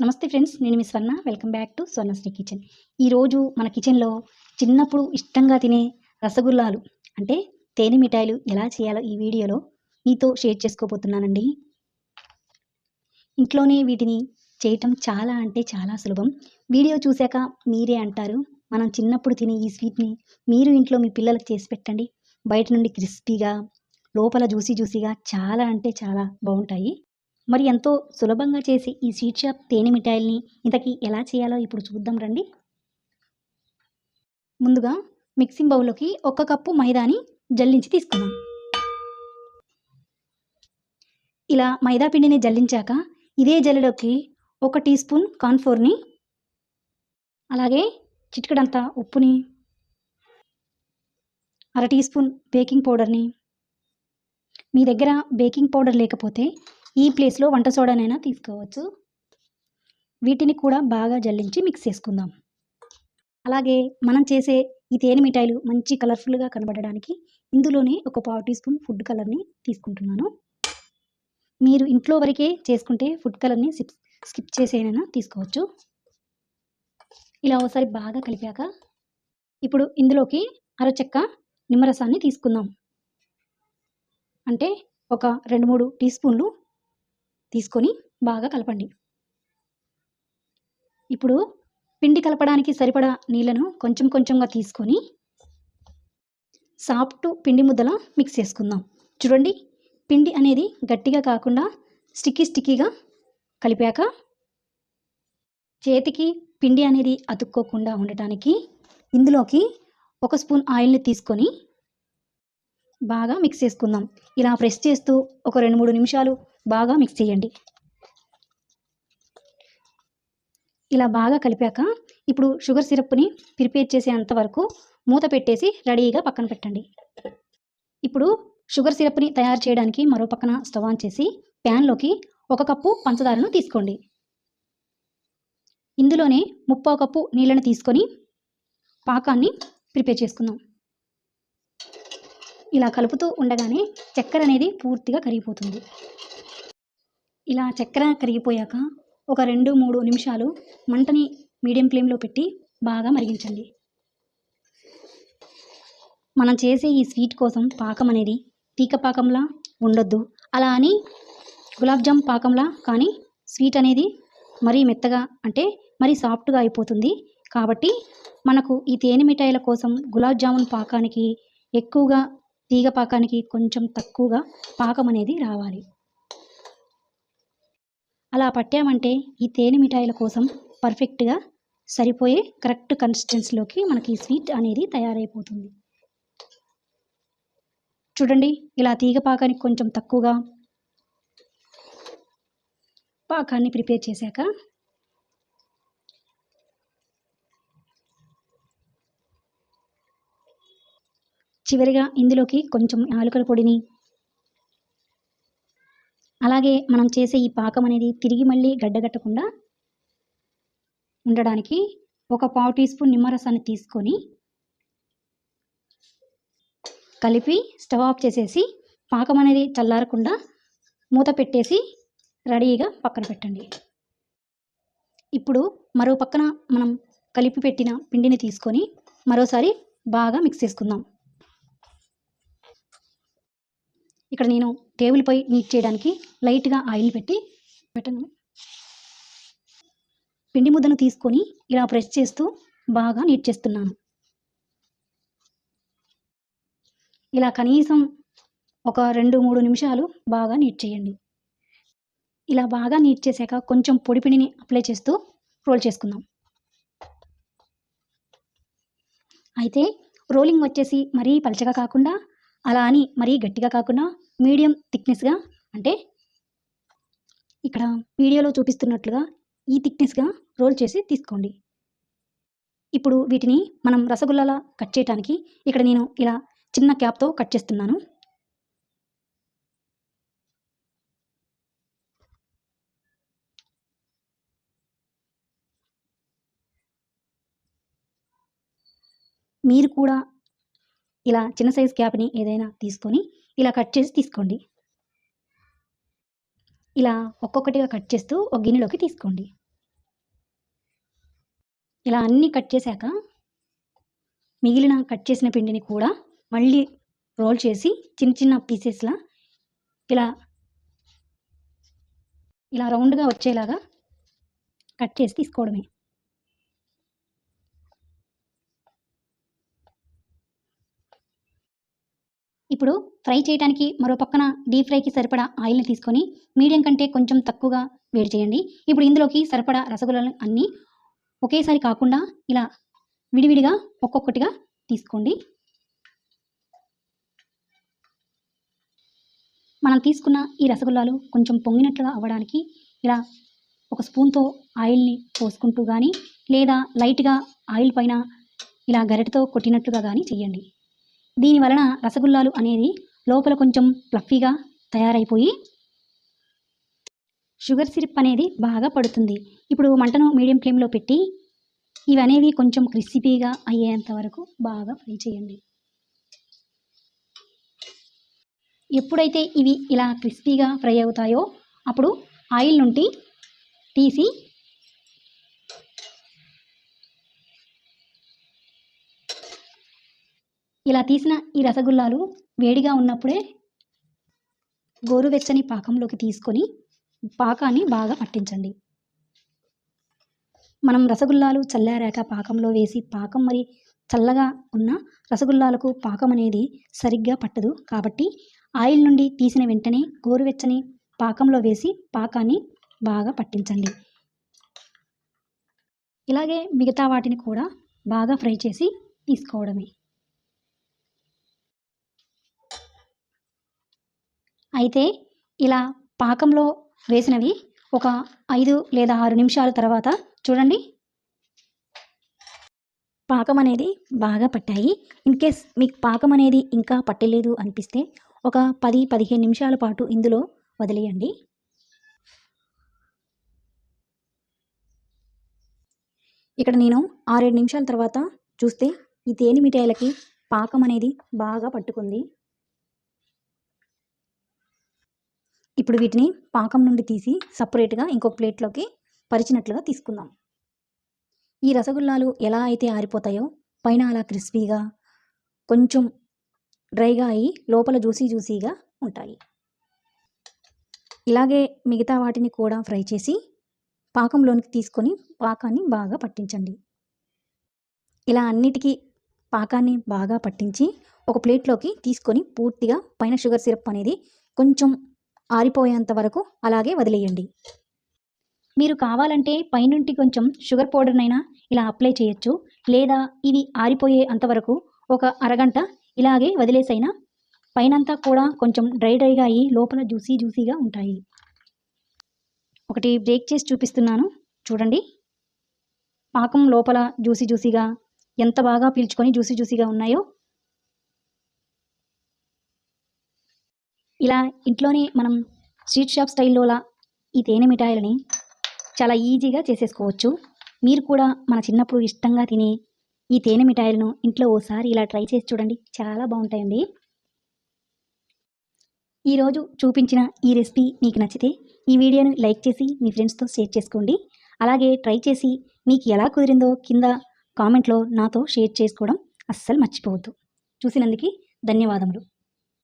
నమస్తే ఫ్రెండ్స్ నేను మీ Swarna. Welcome back to Swarnasri kitchen. ఈరోజు మన కిచెన్లో చిన్నప్పుడు ఇష్టంగా తినే రసగుల్లాలు అంటే తేనె మిఠాయిలు ఎలా చేయాలో ఈ వీడియోలో మీతో షేర్ చేసుకోబోతున్నానండి. ఇంట్లోనే వీటిని చేయటం చాలా అంటే చాలా సులభం. వీడియో చూశాక మీరే అంటారు మనం చిన్నప్పుడు తినే ఈ స్వీట్ని మీరు ఇంట్లో మీ పిల్లలకు చేసి పెట్టండి. బయట నుండి క్రిస్పీగా లోపల జ్యూసీ జ్యూసీగా చాలా అంటే చాలా బాగుంటాయి. మరి ఎంతో సులభంగా చేసి ఈ స్వీట్ షాప్ తేనె మిఠాయిల్ని ఇంతకీ ఎలా చేయాలో ఇప్పుడు చూద్దాం రండి. ముందుగా మిక్సింగ్ బౌల్లోకి ఒక కప్పు మైదాని జల్లించి తీసుకుందాం. ఇలా మైదా పిండిని జల్లించాక ఇదే జల్లెడోకి ఒక టీ స్పూన్ కాన్ఫోర్ని అలాగే చిటికడంతా ఉప్పుని అర టీ స్పూన్ బేకింగ్ పౌడర్ని. మీ దగ్గర బేకింగ్ పౌడర్ లేకపోతే ఈ ప్లేస్లో వంట సోడానైనా తీసుకోవచ్చు. వీటిని కూడా బాగా జల్లించి మిక్స్ చేసుకుందాం. అలాగే మనం చేసే ఈ తేనె మిఠాయిలు మంచి కలర్ఫుల్గా కనబడడానికి ఇందులోనే ఒక పావు టీ స్పూన్ ఫుడ్ కలర్ని తీసుకుంటున్నాను. మీరు ఇంట్లో వరకే చేసుకుంటే ఫుడ్ కలర్ని స్కిప్ స్కిప్ చేసేనైనా తీసుకోవచ్చు. ఇలా ఒకసారి బాగా కలిపాక ఇప్పుడు ఇందులోకి అరచెక్క నిమ్మరసాన్ని తీసుకుందాం. అంటే ఒక రెండు మూడు టీ స్పూన్లు తీసుకొని బాగా కలపండి. ఇప్పుడు పిండి కలపడానికి సరిపడా నీళ్ళను కొంచెం కొంచెంగా తీసుకొని సాఫ్ట్ పిండి ముద్దలా మిక్స్ చేసుకుందాం. చూడండి పిండి అనేది గట్టిగా కాకుండా స్టిక్కీ స్టిక్కీగా కలిపాక చేతికి పిండి అనేది అతుక్కోకుండా ఉండటానికి ఇందులోకి ఒక స్పూన్ ఆయిల్ని తీసుకొని బాగా మిక్స్ చేసుకుందాం. ఇలా ప్రెస్ చేస్తూ ఒక రెండు మూడు నిమిషాలు బాగా మిక్స్ చేయండి. ఇలా బాగా కలిపాక ఇప్పుడు షుగర్ సిరప్ని ప్రిపేర్ చేసేంత వరకు మూత పెట్టేసి రెడీగా పక్కన పెట్టండి. ఇప్పుడు షుగర్ సిరప్ని తయారు చేయడానికి మరో పక్కన స్టవ్ ఆన్ చేసి ప్యాన్లోకి ఒక కప్పు పంచదారను తీసుకోండి. ఇందులోనే ముప్పావు కప్పు నీళ్ళని తీసుకొని పాకాన్ని ప్రిపేర్ చేసుకుందాం. ఇలా కలుపుతూ ఉండగానే చక్కెర అనేది పూర్తిగా కరిగిపోతుంది. ఇలా చక్కెర కరిగిపోయాక ఒక రెండు మూడు నిమిషాలు మంటని మీడియం ఫ్లేమ్లో పెట్టి బాగా మరిగించండి. మనం చేసే ఈ స్వీట్ కోసం పాకం అనేది తీక పాకంలా ఉండొద్దు. అలా అని గులాబ్ జామ్ పాకంలా కానీ స్వీట్ అనేది మరీ మెత్తగా అంటే మరీ సాఫ్ట్గా అయిపోతుంది. కాబట్టి మనకు ఈ తేనె మిఠాయిల కోసం గులాబ్ జామున్ పాకానికి ఎక్కువగా తీగ పాకానికి కొంచెం తక్కువగా పాకం అనేది రావాలి. అలా పట్టామంటే ఈ తేనె మిఠాయిల కోసం పర్ఫెక్ట్గా సరిపోయే కరెక్ట్ కన్సిస్టెన్సీలోకి మనకి ఈ స్వీట్ అనేది తయారైపోతుంది. చూడండి ఇలా తీగ పాకానికి కొంచెం తక్కువగా పాకాన్ని ప్రిపేర్ చేశాక చివరిగా ఇందులోకి కొంచెం యాలకుల పొడిని. అలాగే మనం చేసే ఈ పాకం అనేది తిరిగి మళ్ళీ గడ్డగట్టకుండా ఉండడానికి ఒక పావు టీ స్పూన్ నిమ్మరసాన్ని తీసుకొని కలిపి స్టవ్ ఆఫ్ చేసేసి పాకం అనేది చల్లారకుండా మూత పెట్టేసి రెడీగా పక్కన పెట్టండి. ఇప్పుడు మరో పక్కన మనం కలిపి పెట్టిన పిండిని తీసుకొని మరోసారి బాగా మిక్స్ చేసుకుందాం. ఇక్కడ నేను టేబుల్పై నీట్ చేయడానికి లైట్గా ఆయిల్ పెట్టి పెట్టను. పిండి ముద్దను తీసుకొని ఇలా ప్రెస్ చేస్తూ బాగా నీట్ చేస్తున్నాను. ఇలా కనీసం ఒక రెండు మూడు నిమిషాలు బాగా నీట్ చేయండి. ఇలా బాగా నీట్ చేశాక కొంచెం పొడి పిండిని అప్లై చేస్తూ రోల్ చేసుకుందాం. అయితే రోలింగ్ వచ్చేసి మరీ పలచగా కాకుండా అలా అని మరీ గట్టిగా కాకుండా మీడియం థిక్నెస్గా అంటే ఇక్కడ వీడియోలో చూపిస్తున్నట్లుగా ఈ థిక్నెస్గా రోల్ చేసి తీసుకోండి. ఇప్పుడు వీటిని మనం రసగుల్లాలా కట్ చేయడానికి ఇక్కడ నేను ఇలా చిన్న క్యాప్తో కట్ చేస్తున్నాను. మీరు కూడా ఇలా చిన్న సైజ్ క్యాప్ని ఏదైనా తీసుకొని ఇలా కట్ చేసి తీసుకోండి. ఇలా ఒక్కొక్కటిగా కట్ చేస్తూ ఒక గిన్నెలోకి తీసుకోండి. ఇలా అన్నీ కట్ చేశాక మిగిలిన కట్ చేసిన పిండిని కూడా మళ్ళీ రోల్ చేసి చిన్న చిన్న పీసెస్లా ఇలా ఇలా రౌండ్గా వచ్చేలాగా కట్ చేసి తీసుకోవడమే. ఇప్పుడు ఫ్రై చేయడానికి మరో పక్కన డీప్ ఫ్రైకి సరిపడా ఆయిల్ని తీసుకొని మీడియం కంటే కొంచెం తక్కువగా వేడి చేయండి. ఇప్పుడు ఇందులోకి సరిపడా రసగుల్లాలు అన్నీ ఒకేసారి కాకుండా ఇలా విడివిడిగా ఒక్కొక్కటిగా తీసుకోండి. మనం తీసుకున్న ఈ రసగుల్లాలు కొంచెం పొంగినట్లుగా అవ్వడానికి ఇలా ఒక స్పూన్తో ఆయిల్ని పోసుకుంటూ కానీ లేదా లైట్గా ఆయిల్ పైన ఇలా గరిటతో కొట్టినట్లుగా కానీ చేయండి దీని వలన రసగుల్లాలు అనేది లోపల కొంచెం ఫ్లఫీగా తయారైపోయి షుగర్ సిరప్ అనేది బాగా పడుతుంది. ఇప్పుడు మంటను మీడియం ఫ్లేమ్లో పెట్టి ఇవి అనేవి కొంచెం క్రిస్పీగా అయ్యేంత వరకు బాగా ఫ్రై చేయండి. ఎప్పుడైతే ఇవి ఇలా క్రిస్పీగా ఫ్రై అవుతాయో అప్పుడు ఆయిల్ నుండి తీసి ఇలా తీసిన ఈ రసగుల్లాలు వేడిగా ఉన్నప్పుడే గోరువెచ్చని పాకంలోకి తీసుకొని పాకాన్ని బాగా పట్టించండి. మనం రసగుల్లాలు చల్లారాక పాకంలో వేసి పాకం మరి చల్లగా ఉన్న రసగుల్లాలకు పాకం అనేది సరిగ్గా పట్టదు. కాబట్టి ఆయిల్ నుండి తీసిన వెంటనే గోరువెచ్చని పాకంలో వేసి పాకాన్ని బాగా పట్టించండి. ఇలాగే మిగతా వాటిని కూడా బాగా ఫ్రై చేసి తీసుకోవడమే. అయితే ఇలా పాకంలో వేసినవి ఒక ఐదు లేదా ఆరు నిమిషాల తర్వాత చూడండి. పాకం అనేది బాగా పట్టాయి. ఇన్ కేస్ మీకు పాకం అనేది ఇంకా పట్టలేదు అనిపిస్తే ఒక పది పదిహేను నిమిషాల పాటు ఇందులో వదిలేయండి. ఇక్కడ నేను ఆరేడు నిమిషాల తర్వాత చూస్తే ఈ తేనె మిఠాయిలకి పాకం అనేది బాగా పట్టుకుంది. ఇప్పుడు వీటిని పాకం నుండి తీసి సపరేట్గా ఇంకొక ప్లేట్లోకి పరిచినట్లుగా తీసుకుందాం. ఈ రసగుల్లాలు ఎలా అయితే ఆరిపోతాయో పైన అలా క్రిస్పీగా కొంచెం డ్రైగా అయ్యి లోపల జ్యూసీ జ్యూసీగా ఉంటాయి. ఇలాగే మిగతా వాటిని కూడా ఫ్రై చేసి పాకంలోనికి తీసుకొని పాకాన్ని బాగా పట్టించండి. ఇలా అన్నిటికీ పాకాన్ని బాగా పట్టించి ఒక ప్లేట్లోకి తీసుకొని పూర్తిగా పైన షుగర్ సిరప్ అనేది కొంచెం ఆరిపోయేంత వరకు అలాగే వదిలేయండి. మీరు కావాలంటే పైనుంటి కొంచెం షుగర్ పౌడర్నైనా ఇలా అప్లై చేయొచ్చు. లేదా ఇవి ఆరిపోయే అంతవరకు ఒక అరగంట ఇలాగే వదిలేసైనా పైనంతా కూడా కొంచెం డ్రై డ్రైగా అయ్యి లోపల జ్యూసీ జ్యూసీగా ఉంటాయి. ఒకటి బ్రేక్ చేసి చూపిస్తున్నాను. చూడండి. పాకం లోపల జ్యూసీ జ్యూసీగా ఎంత బాగా పీల్చుకొని జ్యూసీ జ్యూసీగా ఉన్నాయో ఇలా ఇంట్లోనే మనం స్వీట్ షాప్ స్టైల్లోలా ఈ తేనె మిఠాయిలని చాలా ఈజీగా చేసేసుకోవచ్చు. మీరు కూడా మన చిన్నప్పుడు ఇష్టంగా తినే ఈ తేనె మిఠాయిలను ఇంట్లో ఓసారి ఇలా ట్రై చేసి చూడండి. చాలా బాగుంటాయండి. ఈరోజు చూపించిన ఈ రెసిపీ మీకు నచ్చితే ఈ వీడియోని లైక్ చేసి మీ ఫ్రెండ్స్తో షేర్ చేసుకోండి. అలాగే ట్రై చేసి మీకు ఎలా కుదిరిందో కింద కామెంట్లో నాతో షేర్ చేసుకోవడం అస్సలు మర్చిపోవద్దు. చూసినందుకు ధన్యవాదములు.